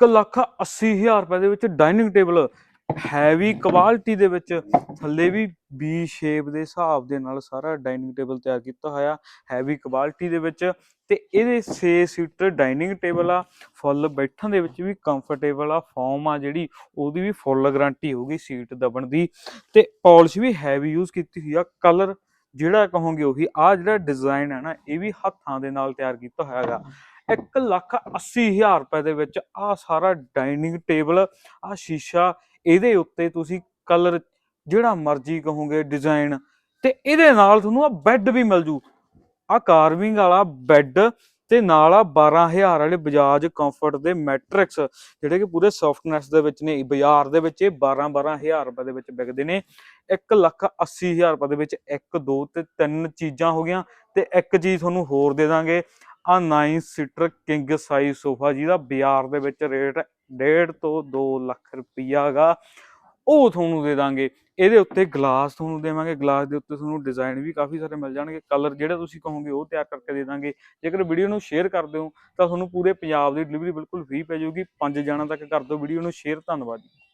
1 ਲੱਖ 80 ਹਜ਼ਾਰ ਰੁਪਏ ਦੇ ਵਿੱਚ ਡਾਈਨਿੰਗ ਟੇਬਲ ਹੈਵੀ ਕੁਆਲਿਟੀ ਦੇ ਵਿੱਚ ਥੱਲੇ ਵੀ ਵੀ ਸ਼ੇਪ ਦੇ ਹਿਸਾਬ ਦੇ ਨਾਲ ਸਾਰਾ ਡਾਈਨਿੰਗ ਟੇਬਲ ਤਿਆਰ ਕੀਤਾ ਹੋਇਆ ਹੈਵੀ ਕੁਆਲਿਟੀ ਦੇ ਵਿੱਚ ਤੇ ਇਹਦੇ 6 ਸੀਟਰ ਡਾਈਨਿੰਗ ਟੇਬਲ ਆ ਫੁੱਲ ਬੈਠਣ ਦੇ ਵਿੱਚ ਵੀ ਕੰਫਰਟੇਬਲ ਆ ਫੋਮ ਆ ਜਿਹੜੀ, ਉਹਦੀ ਵੀ ਫੁੱਲ ਗਾਰੰਟੀ ਹੋਊਗੀ ਸੀਟ ਦਬਣ ਦੀ ਤੇ ਪਾਲਿਸ਼ ਵੀ ਹੈਵੀ ਯੂਜ਼ ਕੀਤੀ ਹੋਈ ਆ ਕਲਰ ਜਿਹੜਾ ਕਹੋਗੇ ਉਹੀ ਆ ਜਿਹੜਾ ਡਿਜ਼ਾਈਨ ਹੈ ਨਾ, ਇਹ ਵੀ ਹੱਥਾਂ ਦੇ ਨਾਲ ਤਿਆਰ ਕੀਤਾ ਹੋਇਆ ਹੈਗਾ। 1 ਲੱਖ 80 ਹਜ਼ਾਰ ਰੁਪਏ ਦੇ ਵਿੱਚ ਆ ਸਾਰਾ ਡਾਈਨਿੰਗ ਟੇਬਲ ਆ ਸ਼ੀਸ਼ਾ, ਇਹਦੇ ਉੱਤੇ ਤੁਸੀਂ ਕਲਰ ਜਿਹੜਾ ਮਰਜ਼ੀ ਕਹੋਗੇ ਡਿਜ਼ਾਈਨ ਤੇ ਇਹਦੇ ਨਾਲ ਤੁਹਾਨੂੰ ਆ ਬੈੱਡ ਵੀ ਮਿਲ ਜੂ। ਆ ਕਾਰਵਿੰਗ ਵਾਲਾ ਬੈੱਡ ਤੇ ਨਾਲ ਆ 12000 ਵਾਲੇ ਬਜਾਜ ਕੰਫਰਟ ਦੇ ਮੈਟ੍ਰਿਕਸ ਜਿਹੜੇ ਕਿ ਪੂਰੇ ਸੌਫਟਨੈਸ ਦੇ ਵਿੱਚ ਨੇ ਬਾਜ਼ਾਰ ਦੇ ਵਿੱਚ ਇਹ 12 12000 ਰੁਪਏ ਦੇ ਵਿੱਚ ਵਿਕਦੇ ਨੇ। 1 ਲੱਖ 80 ਹਜ਼ਾਰ ਰੁਪਏ ਦੇ ਵਿੱਚ 1 2 ਤੇ 3 ਚੀਜ਼ਾਂ ਹੋ ਗਈਆਂ ਤੇ ਇੱਕ ਚੀਜ਼ ਤੁਹਾਨੂੰ ਹੋਰ ਦੇ ਦਾਂਗੇ। ਆ 9 ਸੀਟਰ ਕਿੰਗ ਸਾਈਜ਼ ਸੋਫਾ ਜਿਹਦਾ ਬਾਜ਼ਾਰ ਦੇ ਵਿੱਚ ਰੇਟ 1.5 ਤੋਂ 2 ਲੱਖ ਰੁਪਈਆ ਹੈਗਾ ਉਹ ਤੁਹਾਨੂੰ ਦੇ ਦਾਂਗੇ। ਇਹਦੇ ਉੱਤੇ ਗਲਾਸ ਤੁਹਾਨੂੰ ਦੇਵਾਂਗੇ। ਗਲਾਸ ਦੇ ਉੱਤੇ ਤੁਹਾਨੂੰ ਡਿਜ਼ਾਈਨ ਵੀ ਕਾਫੀ ਸਾਰੇ ਮਿਲ ਜਾਣਗੇ। ਕਲਰ ਜਿਹੜਾ ਤੁਸੀਂ ਕਹੋਗੇ ਉਹ ਤਿਆਰ ਕਰਕੇ ਦੇ ਦਾਂਗੇ। ਜੇਕਰ ਵੀਡੀਓ ਨੂੰ ਸ਼ੇਅਰ ਕਰ ਦਿਓ, ਤਾਂ ਤੁਹਾਨੂੰ ਪੂਰੇ ਪੰਜਾਬ ਦੀ ਡਿਲੀਵਰੀ ਬਿਲਕੁਲ ਫ੍ਰੀ ਪੈ ਜਾਊਗੀ। ਪੰਜ ਜਣਾਂ ਤੱਕ ਕਰ ਦਿਓ ਵੀਡੀਓ ਨੂੰ। ਸ਼ੇਅਰ, ਧੰਨਵਾਦ ਜੀ।